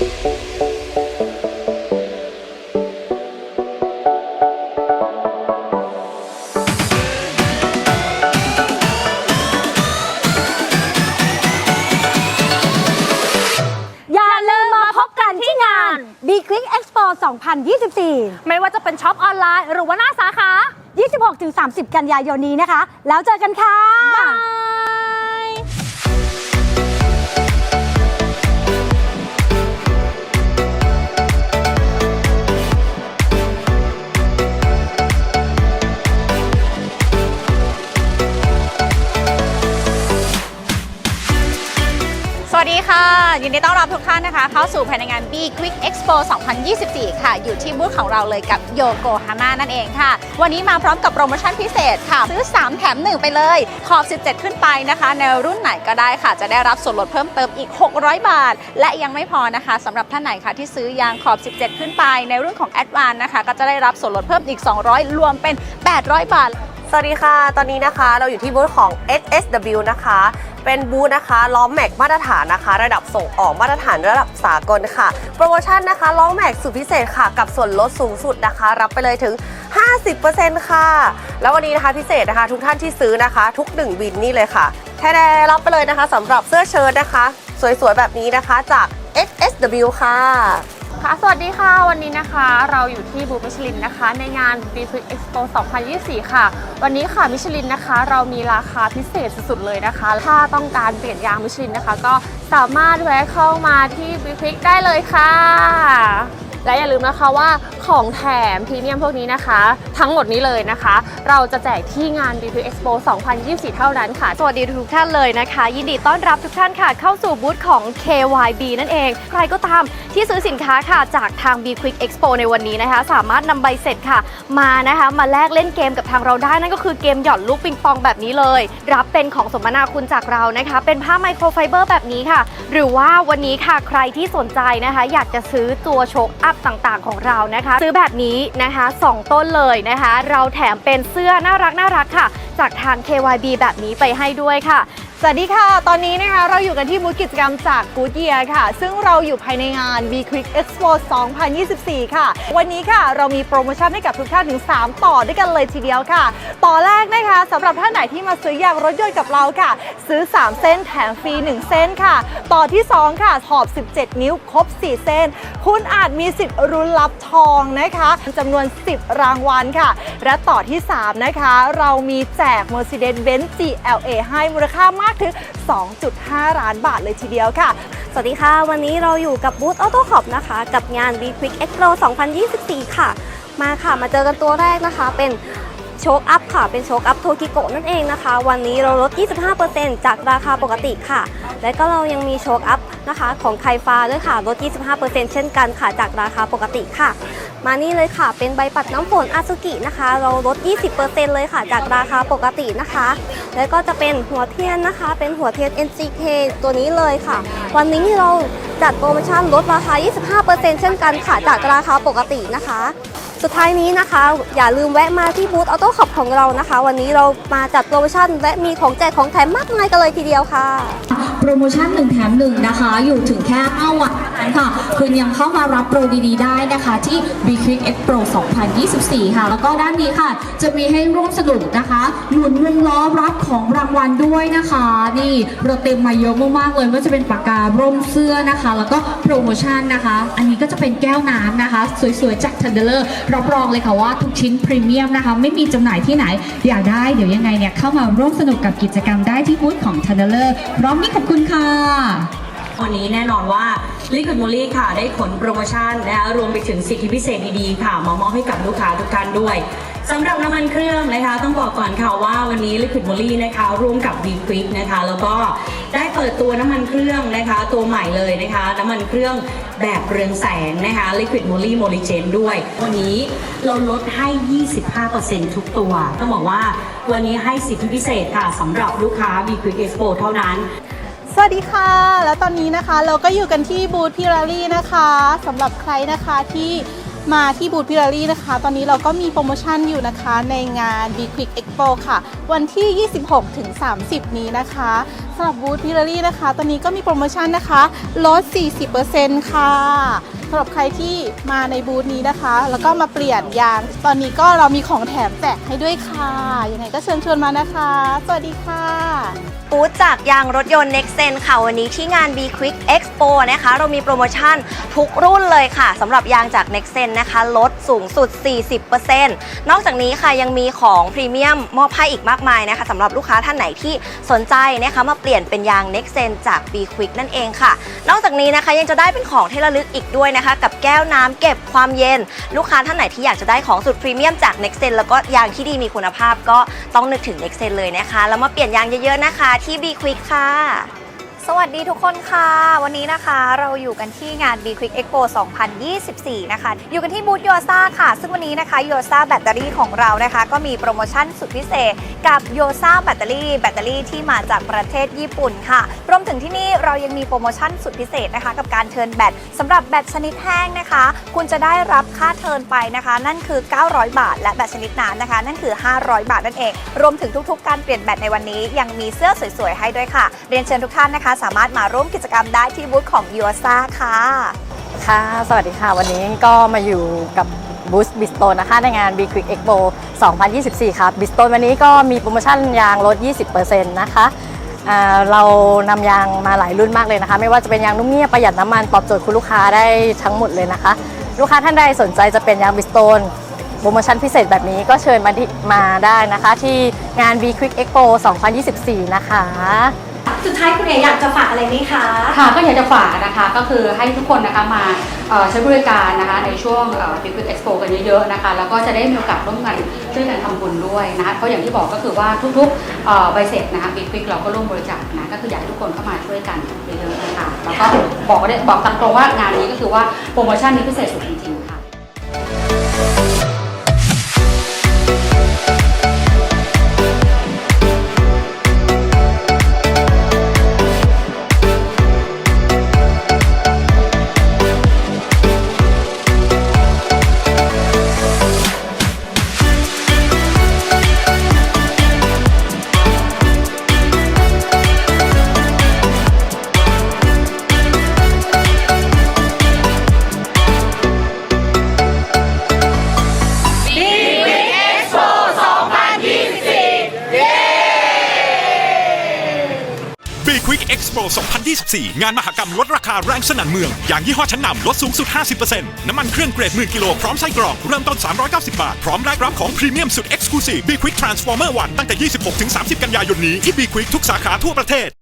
อย่าลืมมาพบกันที่งาน B Quick Expo 2024 ไม่ว่าจะเป็นช็อปออนไลน์หรือว่าหน้าสาขา 26-30 กันยายนนี้นะคะ แล้วเจอกันค่ะ บาย ดีต้อนรับทุกท่านนะคะ เข้าสู่ภายในงาน B Quick Expo 2024 ค่ะ อยู่ที่บูธของเราเลยกับโยโกฮาม่านั่นเองค่ะ วันนี้มาพร้อมกับโปรโมชั่นพิเศษค่ะ ซื้อ 3 แถม 1 ไปเลย ขอบ 17 ขึ้นไปนะคะ ในรุ่นไหนก็ได้ค่ะ จะได้รับส่วนลดเพิ่มเติมอีก 600 บาท และยังไม่พอนะคะสำหรับท่านไหนคะที่ซื้อยางขอบ 17 ขึ้นไป ในรุ่นของ a d v a n c e นะคะ ก็จะได้รับส่วนลดเพิ่มอีก 200 รวมเป็น 800 บาท สวัสดีค่ะ ตอนนี้นะคะเราอยู่ที่บูธของ SSW นะคะ เป็นบูธนะคะล้อแม็กมาตรฐานนะคะ ระดับส่งออกมาตรฐานระดับสากลค่ะ โปรโมชั่นนะคะล้อแม็กสุดพิเศษค่ะ กับส่วนลดสูงสุดนะคะ รับไปเลยถึง 50%ค่ะ แล้ววันนี้นะคะพิเศษนะคะ ทุกท่านที่ซื้อนะคะ ทุก1บินนี่เลยค่ะแท้ๆรับไปเลยนะคะสำหรับเสื้อเชิ้ตนะคะ สวยๆแบบนี้นะคะจาก SSW ค่ะ ค่ะ สวัสดีค่ะ วันนี้นะคะ เราอยู่ที่บูมิชลินนะคะ ในงาน b q u i c k Expo 2024 ค่ะ วันนี้ค่ะมิชลินนะคะ เรามีราคาพิเศษสุดๆเลยนะคะ ถ้าต้องการเปลี่ยนยางมิชลินนะคะ ก็สามารถแวะเข้ามาที่ b q u i c k ได้เลยค่ะ และอย่าลืมนะคะว่า ของแถมพรีเมียมพวกนี้นะคะ ทั้งหมดนี้เลยนะคะ เราจะแจกที่งาน b q u i c k Expo 2024 เท่านั้นค่ะ สวัสดีทุกท่านเลยนะคะ ยินดีต้อนรับทุกท่านค่ะ เข้าสู่บูธของ KYB นั่นเอง ใครก็ตามที่ซื้อสินค้าค่ะ จากทาง B Quick Expo ในวันนี้นะคะ สามารถนำใบเสร็จค่ะ มานะคะ มาแลกเล่นเกมกับทางเราได้นั่นก็คือเกมหย่อนลูกปิงปองแบบนี้เลย รับเป็นของสมนาคุณจากเรานะคะ เป็นผ้าไมโครไฟเบอร์แบบนี้ค่ะ หรือว่าวันนี้ค่ะใครที่สนใจนะคะ อยากจะซื้อตัวโชคอัพต่างๆ ของเรานะคะซื้อแบบนี้นะคะสองต้นเลยนะคะ เราแถมเป็นเสื้อน่ารักน่ารักค่ะ จากทาง KYB แบบนี้ไปให้ด้วยค่ะ สวัสดีค่ะ ตอนนี้นะคะเราอยู่กันที่บูธกิจกรรมจาก Good Year ค่ะ ซึ่งเราอยู่ภายในงาน B Quick Expo 2024 ค่ะ วันนี้ค่ะเรามีโปรโมชั่นให้กับทุกท่านถึง 3 ต่อด้วยกันเลยทีเดียวค่ะ ต่อแรกนะคะสำหรับท่านไหนที่มาซื้อยางรถยนต์กับเราค่ะ ซื้อ 3 เส้นแถมฟรี 1 เส้นค่ะ ต่อที่ 2 ค่ะขอบ 17 นิ้วครบ 4 เส้น คุณอาจมีสิทธิ์รุนรับทองนะคะจำนวน 10 รางวัลค่ะ และต่อที่ 3 นะคะ เรามีแจก Mercedes-Benz GLA ให้มูลค่ามากถึง 2.5 ล้านบาทเลยทีเดียวค่ะ สวัสดีค่ะ วันนี้เราอยู่กับบูธออโต้ขอบนะคะ กับงาน B Quick Expo 2024 ค่ะ มาค่ะ มาเจอกันตัวแรกนะคะ เป็น โชคอัพค่ะ เป็นโชคอัพโทกิโกะนั่นเองนะคะ วันนี้เราลด 25%จากราคาปกติค่ะ และก็เรายังมีโชคอัพนะคะ ของไคฟ้าด้วยค่ะ ลด 25%เช่นกันค่ะ จากราคาปกติค่ะ มานี่เลยค่ะ เป็นใบปัดน้ำฝนอาซุกินะคะ เราลด 20%เลยค่ะ จากราคาปกตินะคะ แล้วก็จะเป็นหัวเทียนนะคะ เป็นหัวเทียน NCK ตัวนี้เลยค่ะ วันนี้เราจัดโปรโมชั่นลดราคา 25%เช่นกันค่ะ จากราคาปกตินะคะ สุดท้ายนี้นะคะ อย่าลืมแวะมาที่บูธออโต้ขับของเรานะคะ วันนี้เรามาจัดโปรโมชั่นและมีของแจกของแถมมากมายกันเลยทีเดียวค่ะ โปรโมชั่น1แถม1นะคะ อยู่ถึงแค่5วันนั้นค่ะ คุณยังเข้ามารับโปรดีๆได้นะคะที่ B Quick Expo 2024 ค่ะ แล้วก็ด้านนี้ค่ะ จะมีให้ร่วมสนุกนะคะหมุนวงล้อรับของรางวัลด้วยนะคะ นี่เราเต็มมาเยอะมากๆเลยไม่ว่าจะเป็นปากการ่มเสื้อนะคะ แล้วก็โปรโมชั่นนะคะ อันนี้ก็จะเป็นแก้วน้ำนะคะ สวยๆจาก Thunderer รับรองเลยค่ะว่าทุกชิ้นพรีเมียมนะคะ ไม่มีจำหน่ายที่ไหนอยากได้เดี๋ยวยังไงเนี่ยเข้ามาร่วมสนุกกับกิจกรรมได้ที่บูธของ Thunderer พร้อมนี้ขอบคุณค่ะ วันนี้แน่นอนว่า Liquid m o l y ค่ะได้ขนโปรโมชั่นนะคะรวมไปถึงสิทธิพิเศษดีๆค่ะมามอบให้กับลูกค้าทุกท่านด้วยสำหรับน้ำมันเครื่องนะคะ ต้องบอกก่อนค่ะว่าวันนี้ Liquid m o l y นะคะ ร่วมกับ v q u i c k นะคะ แล้วก็ได้เปิดตัวน้ำมันเครื่องนะคะ ตัวใหม่เลยนะคะ น้ำมันเครื่องแบบเรืองแสงนะคะ Liquid m o l y m o l y g e n ด้วย วันนี้เราลดให้ 25%ทุกตัว ต้องบอกว่าวันนี้ให้สิทธิพิเศษค่ะสำหรับลูกค้า v q u i c k Expo เท่านั้น วัสดีค่ะ แล้วตอนนี้นะคะเราก็อยู่กันที่บูธพิรารี่นะคะสำหรับใครนะคะที่มาที่บูธพิลารี่นะคะ ตอนนี้เราก็มีโปรโมชั่นอยู่นะคะในงาน B Quick Expo ค่ะ วันที่ 26ถึง30 นี้นะคะสำหรับบูธพิลารี่นะคะ ตอนนี้ก็มีโปรโมชั่นนะคะลด 40%ค่ะ สำหรับใครที่มาในบูธนี้นะคะ แล้วก็มาเปลี่ยนยาง ตอนนี้ก็เรามีของแถมแจกให้ด้วยค่ะ ยังไงก็เชิญชวนมานะคะ สวัสดีค่ะบูธจากยางรถยนต์ Nexen ค่ะ วันนี้ที่งาน B Quick Expo นะคะ เรามีโปรโมชั่นทุกรุ่นเลยค่ะสำหรับยางจาก Nexen นะคะ ลดสูงสุด 40%นอกจากนี้ค่ะยังมีของพรีเมียมมอบให้อีกมากมายนะคะสำหรับลูกค้าท่านไหนที่สนใจนะคะมาเปลี่ยนเป็นยาง Nexen จาก B Quick นั่นเองค่ะ นอกจากนี้นะคะยังจะได้เป็นของที่ระลึกอีกด้วยนะคะกับแก้วน้ำเก็บความเย็น ลูกค้าท่านไหนที่อยากจะได้ของสุดพรีเมียมจาก Nexen แล้วก็ยางที่ดีมีคุณภาพก็ต้องนึกถึง Nexen เลยนะคะ แล้วมาเปลี่ยนยางเยอะๆนะคะ ที่ B Quick ค่ะ สวัสดีทุกคนค่ะ วันนี้นะคะเราอยู่กันที่งาน B Quick Expo 2024 นะคะ อยู่กันที่บูธโยซ่าค่ะ ซึ่งวันนี้นะคะโยซ่าแบตเตอรี่ของเรานะคะ ก็มีโปรโมชั่นสุดพิเศษ กับโยซ่าแบตเตอรี่แบตเตอรี่ที่มาจากประเทศญี่ปุ่นค่ะรวมถึงที่นี่เรายังมีโปรโมชั่นสุดพิเศษนะคะ กับการเทิร์นแบตสำหรับแบตชนิดแห้งนะคะ คุณจะได้รับค่าเทิร์นไปนะคะ นั่นคือ 900 บาท และแบตชนิดน้ำนะคะ นั่นคือ 500 บาทนั่นเอง รวมถึงทุก ๆ การเปลี่ยนแบตในวันนี้ยังมีเสื้อสวยๆให้ด้วยค่ะ เรียนเชิญทุกท่านนะคะสามารถมาร่วมกิจกรรมได้ที่บูธของยูอซ่าค่ะ ค่ะ สวัสดีค่ะ วันนี้ก็มาอยู่กับบูสบิสโตนนะคะ ในงาน B Quick Expo 2024 ครับบิสโตนวันนี้ก็มีโปรโมชั่นยางลด 20%นะคะอ่าเรานำยางมาหลายรุ่นมากเลยนะคะ ไม่ว่าจะเป็นยางนุ่มเงียบประหยัดน้ำมันตอบโจทย์คุณลูกค้าได้ทั้งหมดเลยนะคะ ลูกค้าท่านใดสนใจจะเป็นยางบิสโตนโปรโมชั่นพิเศษแบบนี้ก็เชิญมามาได้นะคะ ที่งาน B Quick Expo 2024 นะคะ สุดท้ายคุณเออยากจะฝากอะไรไหมคะ ค่ะก็อยากจะฝากนะคะก็คือให้ทุกคนนะคะมาเอ่อใช้บริการนะคะในช่วงบิ๊กบิ๊กเอ็กซ์โปกันเยอะๆนะคะแล้วก็จะได้มีโอกาสร่วมกันช่วยกันทำบุญด้วยนะคะเพราะอย่างที่บอกก็คือว่าทุกๆเอ่อใบเสร็จนะคะบิ๊กบิ๊กเราก็ร่วมบริจาคนะก็คืออยากให้ทุกคนเข้ามาช่วยกันเยอะๆนะคะแล้วก็บอกได้บอกตามตรงว่างานนี้ก็คือว่าโปรโมชั่นนี้พิเศษสุดจ Expo 2024 งานมหกรรมลดราคาแรงสนั่นเมือง อย่างยี่ห้อชั้นนำลดสูงสุด 50%น้ำมันเครื่องเกรดหมื่นกิโลพร้อมไส้กรอก เริ่มต้น 390 บาท พร้อมแลกรับของพรีเมียมสุด Exclusive B Quick Transformer 1ตั้งแต่ 26-30 กันยายนนี้ที่ B Quick ทุกสาขาทั่วประเทศ